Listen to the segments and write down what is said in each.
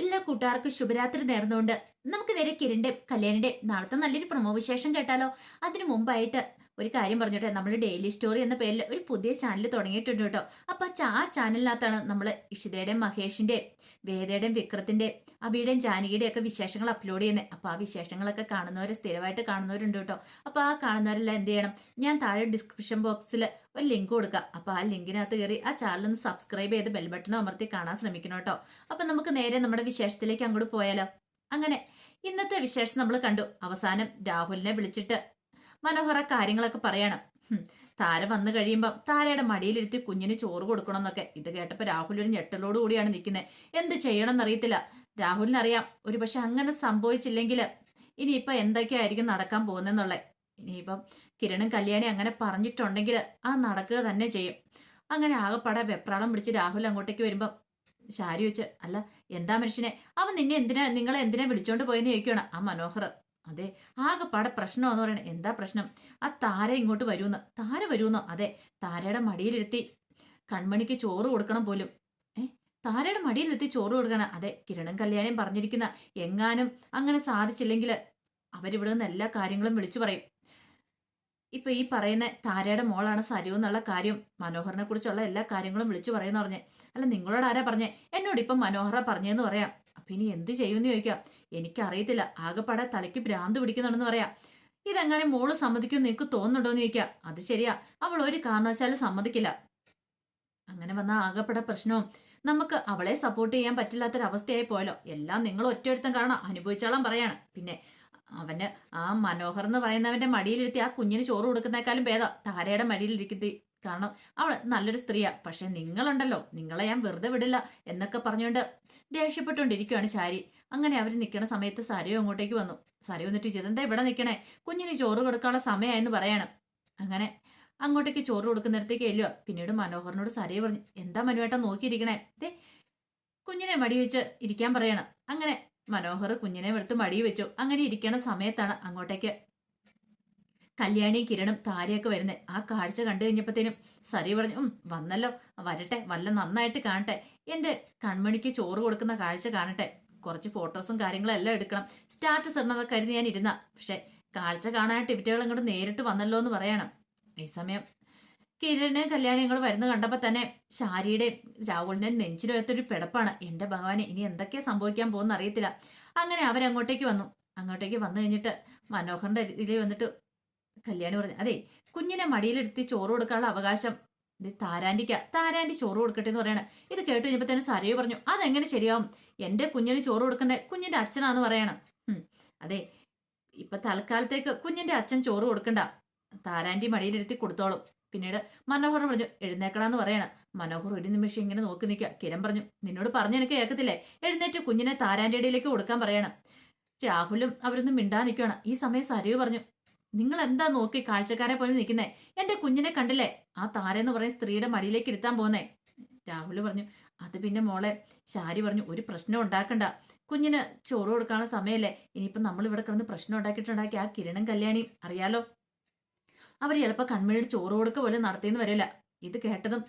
എല്ലാ കൂട്ടുകാർക്കും ശുഭരാത്രി നേർന്നുകൊണ്ട് നമുക്ക് നേരെ കിരണിന്റെയും കല്യാണിന്റെയും നാളത്തെ നല്ലൊരു പ്രമോ വിശേഷം കേട്ടാലോ. അതിനു മുമ്പായിട്ട് ഒരു കാര്യം പറഞ്ഞോട്ടെ നമ്മൾ ഡെയിലി സ്റ്റോറി എന്ന പേരിൽ ഒരു പുതിയ ചാനൽ തുടങ്ങിയിട്ടുണ്ട് കേട്ടോ. അപ്പൊ ആ ചാനലിനകത്താണ് നമ്മൾ ഇഷിതയുടെയും മഹേഷിന്റെയും വേദയുടെയും വിക്രത്തിന്റെ അബിയുടെയും ജാനകിയുടെയും ഒക്കെ വിശേഷങ്ങൾ അപ്ലോഡ് ചെയ്യുന്നത് അപ്പൊ ആ വിശേഷങ്ങളൊക്കെ കാണുന്നവർ സ്ഥിരമായിട്ട് കാണുന്നവരുണ്ട് കേട്ടോ. അപ്പൊ ആ കാണുന്നവരെല്ലാം എന്ത് ചെയ്യണം? ഞാൻ താഴെ ഡിസ്ക്രിപ്ഷൻ ബോക്സിൽ ഒരു ലിങ്ക് കൊടുക്കുക അപ്പൊ ആ ലിങ്കിനകത്ത് കയറി ആ ചാനൽ ഒന്ന് സബ്സ്ക്രൈബ് ചെയ്ത് ബെൽ ബട്ടൺ അമർത്തി കാണാൻ ശ്രമിക്കണം കേട്ടോ. അപ്പൊ നമുക്ക് നേരെ നമ്മുടെ വിശേഷത്തിലേക്ക് അങ്ങോട്ട് പോയാലോ? അങ്ങനെ ഇന്നത്തെ വിശേഷം നമ്മൾ കണ്ടു. അവസാനം രാഹുലിനെ വിളിച്ചിട്ട് മനോഹര കാര്യങ്ങളൊക്കെ പറയണം. താര വന്നു കഴിയുമ്പം താരയുടെ മടിയിലിരുത്തി കുഞ്ഞിന് ചോറ് കൊടുക്കണം എന്നൊക്കെ ഇത് കേട്ടപ്പോൾ രാഹുൽ ഒരു ഞെട്ടലോട് കൂടിയാണ് നിൽക്കുന്നത് എന്ത് ചെയ്യണം എന്നറിയത്തില്ല രാഹുലിനറിയാം ഒരു പക്ഷെ അങ്ങനെ സംഭവിച്ചില്ലെങ്കിൽ ഇനിയിപ്പം എന്തൊക്കെയായിരിക്കും നടക്കാൻ പോകുന്നതെന്നുള്ളത് ഇനിയിപ്പം കിരണും കല്യാണി അങ്ങനെ പറഞ്ഞിട്ടുണ്ടെങ്കിൽ ആ നടക്കുക തന്നെ ചെയ്യും. അങ്ങനെ ആകെപ്പാടെ വെപ്രാളം പിടിച്ച് രാഹുൽ അങ്ങോട്ടേക്ക് വരുമ്പം ശാരി വെച്ച് അല്ല എന്താ മനുഷ്യനെ? അവൻ നിന്നെ എന്തിനാ നിങ്ങളെ എന്തിനാ വിളിച്ചോണ്ട് പോയെന്ന് ചോദിക്കണം ആ മനോഹർ. അതെ ആകെപ്പാടെ പ്രശ്നമാന്ന് പറയണേ. എന്താ പ്രശ്നം? ആ താര ഇങ്ങോട്ട് വരുമെന്ന് താര വരുമെന്നോ അതെ താരയുടെ മടിയിലിരുത്തി കൺമണിക്ക് ചോറ് കൊടുക്കണം പോലും. താരയുടെ മടിയിലിരുത്തി ചോറ് കൊടുക്കണം. അതെ കിരണും കല്യാണിയും പറഞ്ഞിരിക്കുന്ന എങ്ങാനും അങ്ങനെ സാധിച്ചില്ലെങ്കിൽ അവരിവിടെ നിന്ന് എല്ലാ കാര്യങ്ങളും വിളിച്ചു പറയും. ഇപ്പൊ ഈ പറയുന്ന താരയുടെ മോളാണ് സരു എന്നുള്ള കാര്യം മനോഹറിനെ കുറിച്ചുള്ള എല്ലാ കാര്യങ്ങളും വിളിച്ചു പറയുന്ന പറഞ്ഞേ. അല്ല നിങ്ങളോട് ആരാ പറഞ്ഞേ? എന്നോട് ഇപ്പം മനോഹര പറഞ്ഞേന്ന് പറയാം. അപ്പൊ ഇനി എന്ത് ചെയ്യുമെന്ന് ചോദിക്കാം. എനിക്കറിയത്തില്ല. ആകെപ്പാടെ തലയ്ക്ക് ഭ്രാന്ത് പിടിക്കുന്നുണ്ടെന്ന് പറയാം. ഇതെങ്ങനെ മോൾ സമ്മതിക്കുമെന്ന് നിനക്ക് തോന്നുന്നുണ്ടോ എന്ന് ചോദിക്കാം. അത് ശരിയാ. അവൾ ഒരു കാരണവശാലും സമ്മതിക്കില്ല. അങ്ങനെ വന്ന ആകെപ്പെടെ പ്രശ്നവും. നമുക്ക് അവളെ സപ്പോർട്ട് ചെയ്യാൻ പറ്റില്ലാത്തൊരവസ്ഥയായി പോയല്ലോ. എല്ലാം നിങ്ങൾ ഒറ്റയൊരുത്തം കാരണം അനുഭവിച്ചോളാം പറയാണ്. പിന്നെ അവന് ആ മനോഹർ എന്ന് പറയുന്നവന്റെ മടിയിലിരുത്തി ആ കുഞ്ഞിന് ചോറ് കൊടുക്കുന്നേക്കാളും ഭേദം. താരയുടെ മടിയിലിരിക്കുന്നത് കാരണം അവൾ നല്ലൊരു സ്ത്രീയാ. പക്ഷെ നിങ്ങളുണ്ടല്ലോ. നിങ്ങളെ ഞാൻ വെറുതെ വിടില്ല എന്നൊക്കെ പറഞ്ഞുകൊണ്ട് ദേഷ്യപ്പെട്ടുകൊണ്ടിരിക്കുകയാണ് ശാരി. അങ്ങനെ അവർ നിൽക്കണ സമയത്ത് സരയോ അങ്ങോട്ടേക്ക് വന്നു. സരയോ വന്നിട്ട് ചെയ്തെന്താ ഇവിടെ നിൽക്കണേ കുഞ്ഞിന് ചോറ് കൊടുക്കാനുള്ള സമയമായെന്ന് പറയാണ്. അങ്ങനെ അങ്ങോട്ടേക്ക് ചോറ് കൊടുക്കുന്നിടത്തേക്ക് എല്ലോ പിന്നീട് മനോഹറിനോട് സരയെ പറഞ്ഞു എന്താ മനുവേട്ടം നോക്കിയിരിക്കണേ? ദേ കുഞ്ഞിനെ മടി വെച്ച് ഇരിക്കാൻ പറയണം. അങ്ങനെ മനോഹർ കുഞ്ഞിനെ എടുത്ത് മടി വെച്ചു. അങ്ങനെ ഇരിക്കണ സമയത്താണ് അങ്ങോട്ടേക്ക് കല്യാണിയും കിരണും താരയൊക്കെ വരുന്നത് ആ കാഴ്ച കണ്ടു കഴിഞ്ഞപ്പോഴത്തേനും സരി പറഞ്ഞു ഉം വന്നല്ലോ. വരട്ടെ. വല്ല നന്നായിട്ട് കാണട്ടെ. എന്റെ കൺമണിക്ക് ചോറ് കൊടുക്കുന്ന കാഴ്ച കാണട്ടെ. കുറച്ച് ഫോട്ടോസും കാര്യങ്ങളും എല്ലാം എടുക്കണം. സ്റ്റാറ്റസ് ഇടണതൊക്കെ കരുതി ഞാൻ ഇരുന്ന. പക്ഷെ കാഴ്ച കാണാനായിട്ട് ഇവറ്റകൾ ഇങ്ങോട്ട് നേരിട്ട് വന്നല്ലോ എന്ന് പറയണം. ഈ സമയം കിരണ് കല്യാണി ഞങ്ങൾ വരുന്ന കണ്ടപ്പോൾ തന്നെ ശാരിയുടെയും രാഹുലിന്റെയും നെഞ്ചിനകത്തൊരു പിടപ്പാണ്. എന്റെ ഭഗവാനെ ഇനി എന്തൊക്കെയാ സംഭവിക്കാൻ പോകുന്ന അറിയത്തില്ല. അങ്ങനെ അവരങ്ങോട്ടേക്ക് വന്നു. അങ്ങോട്ടേക്ക് വന്നു കഴിഞ്ഞിട്ട് മനോഹറിന്റെ ഇതിൽ വന്നിട്ട് കല്യാണി പറഞ്ഞു അതെ കുഞ്ഞിനെ മടിയിലെടുത്തി ചോറ് കൊടുക്കാനുള്ള അവകാശം ഇത് താരാന്റിക്ക താരാണ്ടി ചോറ് കൊടുക്കട്ടെ എന്ന് പറയണം. ഇത് കേട്ട് കഴിഞ്ഞപ്പോൾ തന്നെ സരയു പറഞ്ഞു അതെങ്ങനെ ശരിയാവും? എന്റെ കുഞ്ഞിന് ചോറ് കൊടുക്കണ്ടേ? കുഞ്ഞിന്റെ അച്ഛനാന്ന് പറയണം. അതെ ഇപ്പൊ തൽക്കാലത്തേക്ക് കുഞ്ഞിന്റെ അച്ഛൻ ചോറ് കൊടുക്കണ്ട. താരാന്റി മടിയിലിരുത്തി കൊടുത്തോളും. പിന്നീട് മനോഹർ പറഞ്ഞു എഴുന്നേക്കണാന്ന് പറയണം. മനോഹർ ഒരു നിമിഷം ഇങ്ങനെ നോക്കി നിൽക്കുക. കിരൺ പറഞ്ഞു നിന്നോട് പറഞ്ഞു എനിക്ക് കേൾക്കത്തില്ലേ? എഴുന്നേറ്റ് കുഞ്ഞിനെ താരാന്റെ ഇടയിലേക്ക് കൊടുക്കാൻ പറയണം. രാഹുലും അവരൊന്നും മിണ്ടാ നിൽക്കുകയാണ്. ഈ സമയം സരയു പറഞ്ഞു നിങ്ങൾ എന്താ നോക്കി കാഴ്ചക്കാരെ പോലെ നിൽക്കുന്നേ? എന്റെ കുഞ്ഞിനെ കണ്ടില്ലേ? ആ താരെന്ന് പറയുന്ന സ്ത്രീയുടെ മടിയിലേക്ക് ഇരുത്താൻ പോകുന്നേ രാഹുൽ പറഞ്ഞു അത് പിന്നെ മോളെ ശാരി പറഞ്ഞു ഒരു പ്രശ്നം ഉണ്ടാക്കണ്ട. കുഞ്ഞിന് ചോറ് കൊടുക്കാനുള്ള സമയമല്ലേ ഇനിയിപ്പം നമ്മൾ ഇവിടെ കിടന്ന് പ്രശ്നം ഉണ്ടാക്കിയിട്ടുണ്ടാക്കി ആ കിരണം കല്യാണി അറിയാലോ. അവർ ചിലപ്പോൾ കൺമണിയുടെ ചോറ് കൊടുക്ക പോലും നടത്തിയെന്ന് വരില്ല. ഇത് കേട്ടതും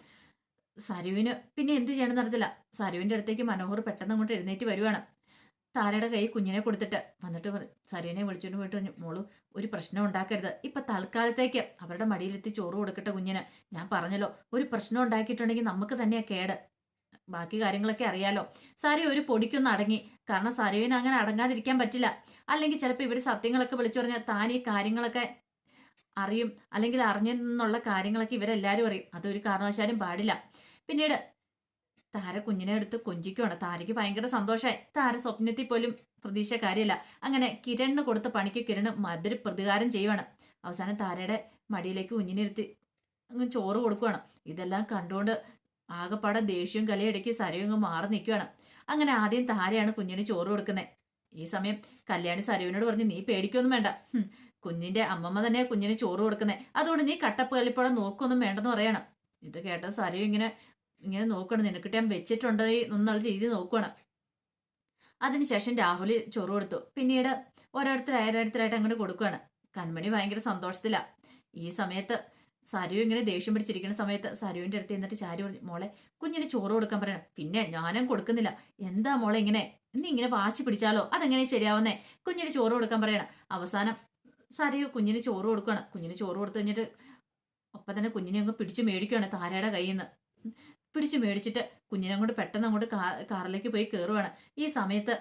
സരുവിന് പിന്നെ എന്ത് ചെയ്യണം നടത്തില്ല സരുവിന്റെ അടുത്തേക്ക് മനോഹർ പെട്ടെന്ന് അങ്ങോട്ട് എഴുന്നേറ്റ് വരുവാണ്. താരയുടെ കൈ കുഞ്ഞിനെ കൊടുത്തിട്ട് വന്നിട്ട് സരുവിനെ വിളിച്ചോണ്ട് പോയിട്ട് മോളു ഒരു പ്രശ്നം ഉണ്ടാക്കരുത്. ഇപ്പൊ തൽക്കാലത്തേക്ക് അവരുടെ മടിയിലെത്തി ചോറ് കൊടുക്കട്ടെ കുഞ്ഞിന്. ഞാൻ പറഞ്ഞല്ലോ ഒരു പ്രശ്നം ഉണ്ടാക്കിയിട്ടുണ്ടെങ്കിൽ നമുക്ക് തന്നെയാ കേട്. ബാക്കി കാര്യങ്ങളൊക്കെ അറിയാലോ. സാരി ഒരു പൊടിക്കൊന്ന് അടങ്ങി. കാരണം സരുവിന് അങ്ങനെ അടങ്ങാതിരിക്കാൻ പറ്റില്ല. അല്ലെങ്കിൽ ചിലപ്പോൾ ഇവർ സത്യങ്ങളൊക്കെ വിളിച്ചു പറഞ്ഞാൽ താൻ ഈ കാര്യങ്ങളൊക്കെ അറിയും. അല്ലെങ്കിൽ അറിഞ്ഞെന്നുള്ള കാര്യങ്ങളൊക്കെ ഇവരെല്ലാവരും അറിയും. അതൊരു കാരണവശാലും പാടില്ല. പിന്നീട് താര കുഞ്ഞിനെ എടുത്ത് കൊഞ്ചിക്കുവാണ്. താരയ്ക്ക് ഭയങ്കര സന്തോഷമായി താര സ്വപ്നത്തിൽ പോലും പ്രതീക്ഷ കാര്യമില്ല. അങ്ങനെ കിരണിന് കൊടുത്ത പണിക്ക് കിരണ് മധുര പ്രതികാരം ചെയ്യുവാണ്. അവസാനം താരയുടെ മടിയിലേക്ക് കുഞ്ഞിനെ എടുത്ത് അങ്ങ് ചോറ് കൊടുക്കുവാണ്. ഇതെല്ലാം കണ്ടുകൊണ്ട് ആകെപ്പാടെ ദേഷ്യവും കലയിടയ്ക്ക് സരയും അങ്ങ് മാറി നിൽക്കുവാണ്. അങ്ങനെ ആദ്യം താരയാണ് കുഞ്ഞിന് ചോറ് കൊടുക്കുന്നത്. ഈ സമയം കല്യാണി സരുവിനോട് പറഞ്ഞ് നീ പേടിക്കൊന്നും വേണ്ട. കുഞ്ഞിന്റെ അമ്മമ്മ തന്നെ കുഞ്ഞിന് ചോറ് കൊടുക്കുന്നത്. അതുകൊണ്ട് നീ കട്ടപ്പ് കളിപ്പോടെ നോക്കൊന്നും വേണ്ടെന്ന് പറയണം. ഇത് കേട്ട സരു ഇങ്ങനെ ഇങ്ങനെ നോക്കണം. നിനക്കിട്ട് ഞാൻ വെച്ചിട്ടുണ്ടോ. എന്നുള്ള രീതി നോക്കണം അതിനുശേഷം രാഹുൽ ചോറ് കൊടുത്തു. പിന്നീട് ഓരോരുത്തർ ഓരോരുത്തരായിട്ട് അങ്ങനെ കൊടുക്കുകയാണ് കൺമണി ഭയങ്കര സന്തോഷത്തിലാണ് ഈ സമയത്ത് സരു ഇങ്ങനെ ദേഷ്യം പിടിച്ചിരിക്കുന്ന സമയത്ത് സരുവിന്റെ അടുത്ത് എന്നിട്ട് ചാരി പറഞ്ഞു മോളെ കുഞ്ഞിന് ചോറ് കൊടുക്കാൻ പറയണം. പിന്നെ ഞാനും കൊടുക്കുന്നില്ല. എന്താ മോളെ ഇങ്ങനെ? നീ ഇങ്ങനെ വാശി പിടിച്ചാലോ? അതെങ്ങനെ ശരിയാവുന്നേ? കുഞ്ഞിന് ചോറ് കൊടുക്കാൻ പറയണം. അവസാനം സരു കുഞ്ഞിന് ചോറ് കൊടുക്കണം കുഞ്ഞിന് ചോറ് കൊടുത്തു കഴിഞ്ഞിട്ട് ഒപ്പം തന്നെ കുഞ്ഞിനെ അങ്ങ് പിടിച്ചു മേടിക്കുകയാണ് താരയുടെ കയ്യിൽ നിന്ന് പിടിച്ചു മേടിച്ചിട്ട് കുഞ്ഞിനെ കൊണ്ട് പെട്ടെന്ന് അങ്ങോട്ട് കാറിലേക്ക് പോയി കയറുവാണ് ഈ സമയത്ത്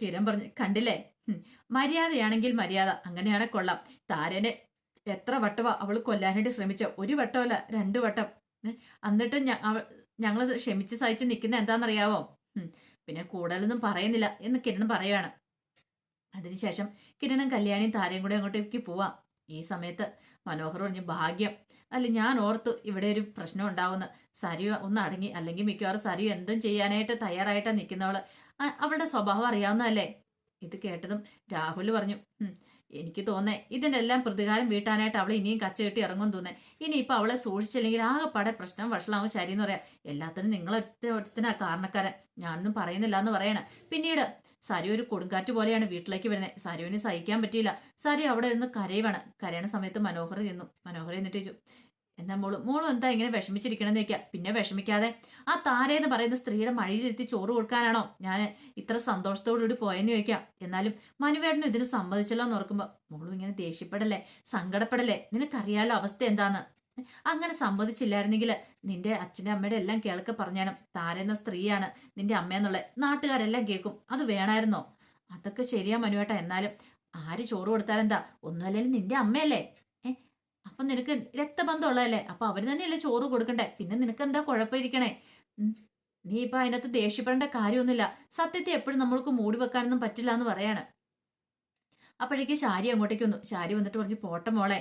കിരൺ പറഞ്ഞു കണ്ടില്ലേ? മര്യാദയാണെങ്കിൽ മര്യാദ അങ്ങനെയാണെ കൊള്ളാം. താരനെ എത്ര വട്ടമാ അവൾ കൊല്ലാനായിട്ട് ശ്രമിച്ച? ഒരു വട്ടമല്ല രണ്ട് വട്ടം. എന്നിട്ടും ഞങ്ങൾ ക്ഷമിച്ച് സഹിച്ച് നിൽക്കുന്ന എന്താണെന്നറിയാവോ? പിന്നെ കൂടുതലൊന്നും പറയുന്നില്ല എന്ന് കിരൺ പറയുകയാണ് അതിനുശേഷം കിരണും കല്യാണിയും താരയും കൂടെ അങ്ങോട്ടേക്ക് പോവാം. ഈ സമയത്ത് മനോഹർ പറഞ്ഞു ഭാഗ്യം അല്ല ഞാൻ ഓർത്തു ഇവിടെ ഒരു പ്രശ്നം ഉണ്ടാവുന്ന. സരിയു ഒന്ന് അടങ്ങി അല്ലെങ്കിൽ മിക്കവാറും സരിയു എന്തും ചെയ്യാനായിട്ട് തയ്യാറായിട്ടാണ് നിൽക്കുന്നവൾ അവളുടെ സ്വഭാവം അറിയാവുന്നതല്ലേ? ഇത് കേട്ടതും രാഹുൽ പറഞ്ഞു "ഉം, എനിക്ക് തോന്നേ ഇതിന്റെ എല്ലാം പ്രതികാരം വീട്ടാനായിട്ട് അവൾ ഇനിയും കച്ച കെട്ടി ഇറങ്ങും തോന്നേ ഇനിയിപ്പോൾ അവളെ സൂക്ഷിച്ചില്ലെങ്കിൽ ആകെപ്പാടെ പ്രശ്നം വഷളാവും ശരി എന്ന് പറയാം. എല്ലാത്തിനും നിങ്ങൾ ഒറ്റ ഒരുത്തനാ കാരണക്കാരൻ. ഞാനൊന്നും പറയുന്നില്ല എന്ന് പറയണേ. പിന്നീട് സരി ഒരു കൊടുങ്കാറ്റ് പോലെയാണ് വീട്ടിലേക്ക് വരുന്നത് സരുവിന് സഹിക്കാൻ പറ്റിയില്ല. സരി അവിടെ ഇരുന്ന് കരയുവാണ്. കരയണ സമയത്ത് മനോഹർ നിന്നു. മനോഹർ എന്നിട്ട് ചോദിച്ചു എന്താ മോൾ? മോളും എന്താ ഇങ്ങനെ വിഷമിച്ചിരിക്കണമെന്ന് വെക്കുക പിന്നെ വിഷമിക്കാതെ ആ താരേന്ന് പറയുന്ന സ്ത്രീയുടെ മഴയിലെത്തി ചോറ് കൊടുക്കാനാണോ ഞാൻ ഇത്ര സന്തോഷത്തോടുകൂടി പോയെന്ന് ചോദിക്കാം. എന്നാലും മനുവേടനും ഇതിന് സമ്മതിച്ചല്ലോ എന്ന് ഓർക്കുമ്പോൾ മോളും ഇങ്ങനെ ദേഷ്യപ്പെടല്ലേ? സങ്കടപ്പെടല്ലേ? നിനക്കറിയാലോ അവസ്ഥ എന്താന്ന്? അങ്ങനെ സമ്മതിച്ചില്ലായിരുന്നെങ്കിൽ നിന്റെ അച്ഛന്റെ അമ്മയുടെ എല്ലാം കേൾക്കെ പറഞ്ഞാലും താരെന്ന സ്ത്രീയാണ് നിന്റെ അമ്മയെന്നുള്ള നാട്ടുകാരെല്ലാം കേൾക്കും. അത് വേണമായിരുന്നോ അതൊക്കെ ശരിയാ മനുവേട്ട. എന്നാലും ആര് ചോറ് കൊടുത്താലെന്താ? ഒന്നുമല്ലെങ്കിൽ നിന്റെ അമ്മയല്ലേ? അപ്പം നിനക്ക് രക്തബന്ധമുള്ളതല്ലേ? അപ്പൊ അവർ തന്നെയല്ലേ ചോറ് കൊടുക്കണ്ടേ? പിന്നെ നിനക്ക് എന്താ കുഴപ്പമിരിക്കണേ. നീ ഇപ്പൊ അതിനകത്ത് ദേഷ്യപ്പെടേണ്ട കാര്യമൊന്നുമില്ല. സത്യത്തെ എപ്പോഴും നമ്മൾക്ക് മൂടി വെക്കാനൊന്നും പറ്റില്ല എന്ന് പറയാണ്. അപ്പോഴേക്ക് ശാരി അങ്ങോട്ടേക്ക് വന്നു. ശാരി വന്നിട്ട് പറഞ്ഞു പോട്ട മോളെ.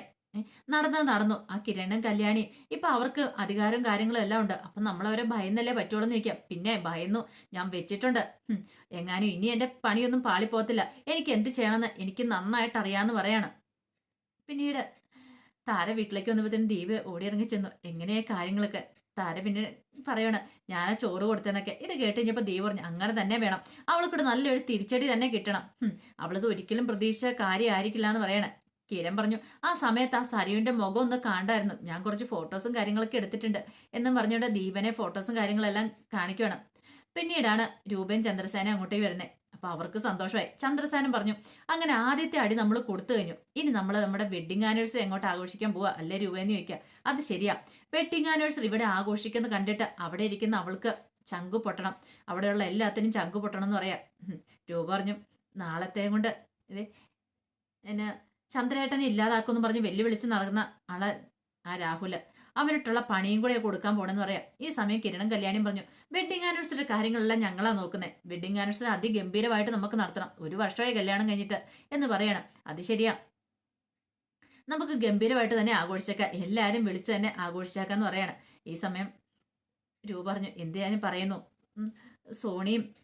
നടന്നത് നടന്നു. ആ കിരണും കല്യാണി ഇപ്പൊ അവർക്ക് അധികാരം കാര്യങ്ങളും എല്ലാം ഉണ്ട്. അപ്പൊ നമ്മളവരെ ഭയന്നല്ലേ പറ്റുള്ളൂ എന്ന് ചോദിക്കാം. പിന്നെ ഭയന്നു. ഞാൻ വെച്ചിട്ടുണ്ട്. എങ്ങാനും ഇനി എന്റെ പണിയൊന്നും പാളിപ്പോകത്തില്ല. എനിക്ക് എന്ത് ചെയ്യണമെന്ന് എനിക്ക് നന്നായിട്ട് അറിയാന്ന് പറയാണ്. പിന്നീട് താര വീട്ടിലേക്ക് വന്നപ്പോഴത്തേനും ദീപ് ഓടിയിറങ്ങി ചെന്നു. എങ്ങനെയാ കാര്യങ്ങളൊക്കെ? താര പിന്നെ പറയണ ഞാൻ ചോറ് കൊടുത്തതെന്നൊക്കെ. ഇത് കേട്ട് കഴിഞ്ഞപ്പോൾ ദീപ് പറഞ്ഞു അങ്ങനെ തന്നെ വേണം. അവൾക്കൂടെ നല്ലൊരു തിരിച്ചടി തന്നെ കിട്ടണം. അവളത് ഒരിക്കലും പ്രതീക്ഷിച്ച കാര്യമായിരിക്കില്ല എന്ന് പറയണേ. കിരൺ പറഞ്ഞു ആ സമയത്ത് ആ സരിയുവിന്റെ മുഖം ഒന്ന് കാണ്ടായിരുന്നു. ഞാൻ കുറച്ച് ഫോട്ടോസും കാര്യങ്ങളൊക്കെ എടുത്തിട്ടുണ്ട്. എന്നും പറഞ്ഞുകൊണ്ട് ദീപനെ ഫോട്ടോസും കാര്യങ്ങളെല്ലാം കാണിക്കുകയാണ് പിന്നീടാണ് രൂപൻ ചന്ദ്രസേന അങ്ങോട്ടേക്ക് വരുന്നത്. അപ്പൊ അവർക്ക് സന്തോഷമായി. ചന്ദ്രസാനം പറഞ്ഞു അങ്ങനെ ആദ്യത്തെ അടി നമ്മൾ കൊടുത്തു കഴിഞ്ഞു. ഇനി നമ്മൾ നമ്മുടെ വെഡിങ് ആനിവേഴ്സറി എങ്ങോട്ട് ആഘോഷിക്കാൻ പോവാ? അല്ലേ രൂപയെന്ന് ചോദിക്കുക. അത് ശരിയാ. വെഡിങ് ആനിവേഴ്സറി ഇവിടെ ആഘോഷിക്കുന്ന കണ്ടിട്ട് അവിടെ ഇരിക്കുന്ന അവൾക്ക് ചങ്കു പൊട്ടണം. അവിടെയുള്ള എല്ലാത്തിനും ചങ്കു പൊട്ടണം എന്ന് പറയാം. രൂപ പറഞ്ഞു നാളത്തെ കൊണ്ട് ഇത് എന്നെ ചന്ദ്രേട്ടനെ ഇല്ലാതാക്കുമെന്ന് പറഞ്ഞ് വെല്ലുവിളിച്ച് നടക്കുന്ന ആളെ ആ രാഹുൽ. അവനിട്ടുള്ള പണിയും കൂടെ കൊടുക്കാൻ പോണെന്ന് പറയാം. ഈ സമയം കിരണം കല്യാണിയും പറഞ്ഞു വെഡിങ് ആനിവേഴ്സറി കാര്യങ്ങളെല്ലാം ഞങ്ങളാ നോക്കുന്നത് വെഡിങ് ആനിവേഴ്സറി അതിഗംഭീരമായിട്ട് നമുക്ക് നടത്തണം. ഒരു വർഷമായി കല്യാണം കഴിഞ്ഞിട്ട്. എന്ന് പറയണം. അത് ശരിയാ. നമുക്ക് ഗംഭീരമായിട്ട് തന്നെ ആഘോഷിച്ചേക്കാം. എല്ലാവരും വിളിച്ചു തന്നെ ആഘോഷിച്ചേക്കാന്ന് പറയാണ്. ഈ സമയം രൂപ പറഞ്ഞു എന്ത് ഞാനും പറയുന്നു സോണിയും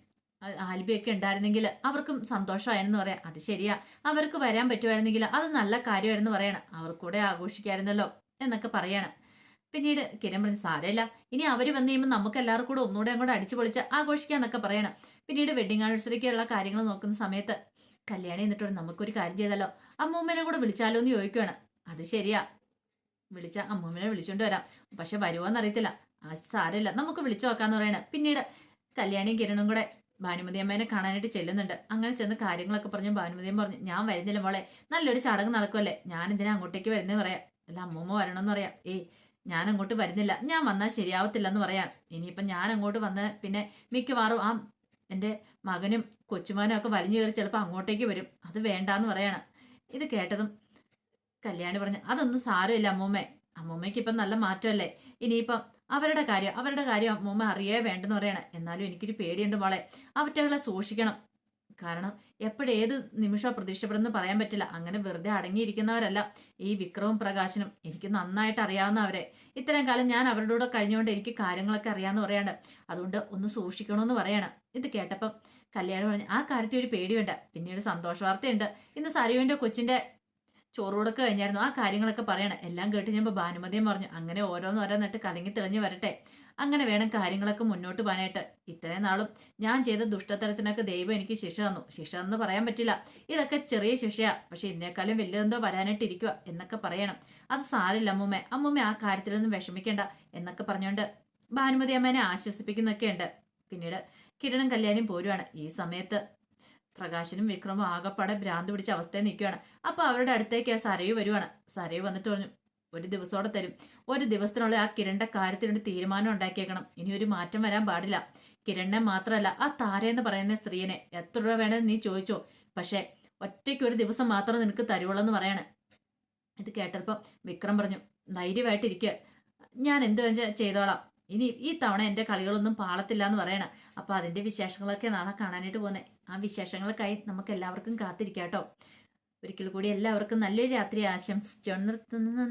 ആൽബിയൊക്കെ ഉണ്ടായിരുന്നെങ്കിൽ അവർക്കും സന്തോഷമായെന്ന് പറയാം. അത് ശരിയാ. അവർക്ക് വരാൻ പറ്റുമായിരുന്നെങ്കിൽ അത് നല്ല കാര്യമായിരുന്നു പറയണം. അവർക്കൂടെ ആഘോഷിക്കായിരുന്നല്ലോ എന്നൊക്കെ പറയാണ്. പിന്നീട് കിരൺ പറഞ്ഞു സാരമില്ല. ഇനി അവർ വന്നു കഴിയുമ്പോൾ നമുക്ക് എല്ലാവർക്കും കൂടെ ഒന്നുകൂടെ അങ്ങോട്ട് അടിച്ചു പൊളിച്ച് ആഘോഷിക്കാന്നൊക്കെ പറയണം. പിന്നീട് വെഡിങ് ആനിവേഴ്സറിക്കുള്ള കാര്യങ്ങൾ നോക്കുന്ന സമയത്ത് കല്യാണം എന്നിട്ട് പറഞ്ഞു, നമുക്കൊരു കാര്യം ചെയ്താലോ? അമ്മൂമ്മനെ കൂടെ വിളിച്ചാലോ എന്ന് ചോദിക്കുകയാണ് അത് ശരിയാ. വിളിച്ച അമ്മൂമ്മനെ വിളിച്ചോണ്ട് വരാം. പക്ഷെ വരുമോന്ന് അറിയത്തില്ല. ആ സാരമില്ല. നമുക്ക് വിളിച്ചു നോക്കാന്ന് പറയണ. പിന്നീട് കല്യാണിയും കിരണും കൂടെ ഭാനുമതി അമ്മേനെ കാണാനായിട്ട് ചെല്ലുന്നുണ്ട്. അങ്ങനെ ചെന്ന് കാര്യങ്ങളൊക്കെ പറഞ്ഞു ഭാനുമതി അമ്മ പറഞ്ഞു ഞാൻ വരുന്നില്ല മോളെ. നല്ലൊരു ചടങ്ങ് നടക്കുമല്ലേ ഞാൻ എന്തിനാ അങ്ങോട്ടേക്ക് വരുന്നേ പറയാം. അല്ല അമ്മൂമ്മ വരണമെന്ന് പറയാം. ഏയ് ഞാൻ അങ്ങോട്ട് വരുന്നില്ല. ഞാൻ വന്നാൽ ശരിയാവത്തില്ല എന്ന് പറയാം ഇനിയിപ്പം ഞാൻ അങ്ങോട്ട് വന്ന് പിന്നെ മിക്കവാറും ആ എന്റെ മകനും കൊച്ചുമാനും ഒക്കെ വലിഞ്ഞു കയറി ചിലപ്പോൾ അങ്ങോട്ടേക്ക് വരും. അത് വേണ്ടാന്ന് പറയാണ്. ഇത് കേട്ടതും കല്യാണി പറഞ്ഞു അതൊന്നും സാരമില്ല അമ്മൂമ്മേ. അമ്മൂമ്മയ്ക്ക് ഇപ്പം നല്ല മാറ്റമല്ലേ? ഇനിയിപ്പം അവരുടെ കാര്യം അവരുടെ കാര്യം അമ്മൂമ്മ അറിയേ വേണ്ടെന്ന് പറയണേ. എന്നാലും എനിക്കൊരു പേടിയുണ്ട് മോളെ. അവറ്റകളെ സൂക്ഷിക്കണം. കാരണം എപ്പോഴേത് നിമിഷം പ്രതീക്ഷപ്പെടുന്നു പറയാൻ പറ്റില്ല. അങ്ങനെ വെറുതെ അടങ്ങിയിരിക്കുന്നവരല്ല. ഈ വിക്രവും പ്രകാശനും എനിക്ക് നന്നായിട്ട് അറിയാവുന്നവരെ. ഇത്രയും കാലം ഞാൻ അവരുടെ കൂടെ കഴിഞ്ഞുകൊണ്ട് എനിക്ക് കാര്യങ്ങളൊക്കെ അറിയാമെന്ന് പറയാണ്ട് അതുകൊണ്ട് ഒന്ന് സൂക്ഷിക്കണമെന്ന് പറയണം. ഇത് കേട്ടപ്പം കല്യാണം പറഞ്ഞു ആ കാര്യത്തിൽ ഒരു പേടിയുണ്ട്. പിന്നീട് സന്തോഷ വാർത്തയുണ്ട് ഇന്ന് സരുവിന്റെ കൊച്ചിന്റെ ചോറ് കൊടുക്ക കഴിഞ്ഞായിരുന്നു. ആ കാര്യങ്ങളൊക്കെ പറയണം. എല്ലാം കേട്ട് ഞാൻ ഭാനുമതിയും പറഞ്ഞു അങ്ങനെ ഓരോന്നോരോന്നിട്ട് കലങ്ങി തെളിഞ്ഞു വരട്ടെ. അങ്ങനെ വേണം കാര്യങ്ങളൊക്കെ മുന്നോട്ട് പോകാനായിട്ട്. ഇത്രയും നാളും ഞാൻ ചെയ്ത ദുഷ്ടത്തരത്തിനൊക്കെ ദൈവം എനിക്ക് ശിക്ഷ തന്നു. ശിക്ഷ എന്ന് പറയാൻ പറ്റില്ല. ഇതൊക്കെ ചെറിയ ശിക്ഷയാ. പക്ഷെ ഇതിനേക്കാളും വലുതെന്തോ വരാനായിട്ട് ഇരിക്കുക എന്നൊക്കെ പറയണം. അത് സാരില്ല അമ്മൂമ്മ. അമ്മൂമ്മ ആ കാര്യത്തിലൊന്നും വിഷമിക്കേണ്ട എന്നൊക്കെ പറഞ്ഞുകൊണ്ട് ഭാനുമതി അമ്മേനെ ആശ്വസിപ്പിക്കുന്നൊക്കെ ഉണ്ട് പിന്നീട് കിരണും കല്യാണിയും പോരുവാണ്. ഈ സമയത്ത് പ്രകാശനും വിക്രമും ആകപ്പാടെ ഭ്രാന്ത് പിടിച്ച അവസ്ഥയിൽ നിൽക്കുകയാണ്. അപ്പൊ അവരുടെ അടുത്തേക്ക് ആ സരയു വരുവാണ്. സരയു വന്നിട്ട് പറഞ്ഞു ഒരു ദിവസത്തോടെ തരും. ഒരു ദിവസത്തിനുള്ളിൽ ആ കിരണിന്റെ കാര്യത്തിനൊരു തീരുമാനം ഉണ്ടാക്കിയേക്കണം. ഇനി ഒരു മാറ്റം വരാൻ പാടില്ല. കിരണിനെ മാത്രമല്ല ആ താര എന്ന് പറയുന്ന സ്ത്രീനെ എത്ര രൂപ വേണമെന്ന് നീ ചോദിച്ചോ? പക്ഷെ ഒറ്റയ്ക്ക് ഒരു ദിവസം മാത്രം നിനക്ക് തരുവുള്ളൂ എന്ന് പറയാണ്. ഇത് കേട്ടപ്പോൾ വിക്രം പറഞ്ഞു ധൈര്യമായിട്ടിരിക്കുക ഞാൻ എന്ത് വെച്ചാൽ ചെയ്തോളാം. ഇനി ഈ തവണ എന്റെ കളികളൊന്നും പാളത്തില്ല എന്ന് പറയണം. അപ്പോൾ അതിന്റെ വിശേഷങ്ങളൊക്കെ നാളെ കാണാനായിട്ട് പോകുന്നത് ആ വിശേഷങ്ങൾക്കായി നമുക്ക് എല്ലാവർക്കും കാത്തിരിക്കാം കേട്ടോ ഒരിക്കൽ കൂടി എല്ലാവർക്കും നല്ലൊരു രാത്രി ആശംസിച്ചുകൊണ്ട് നിർത്തുന്നു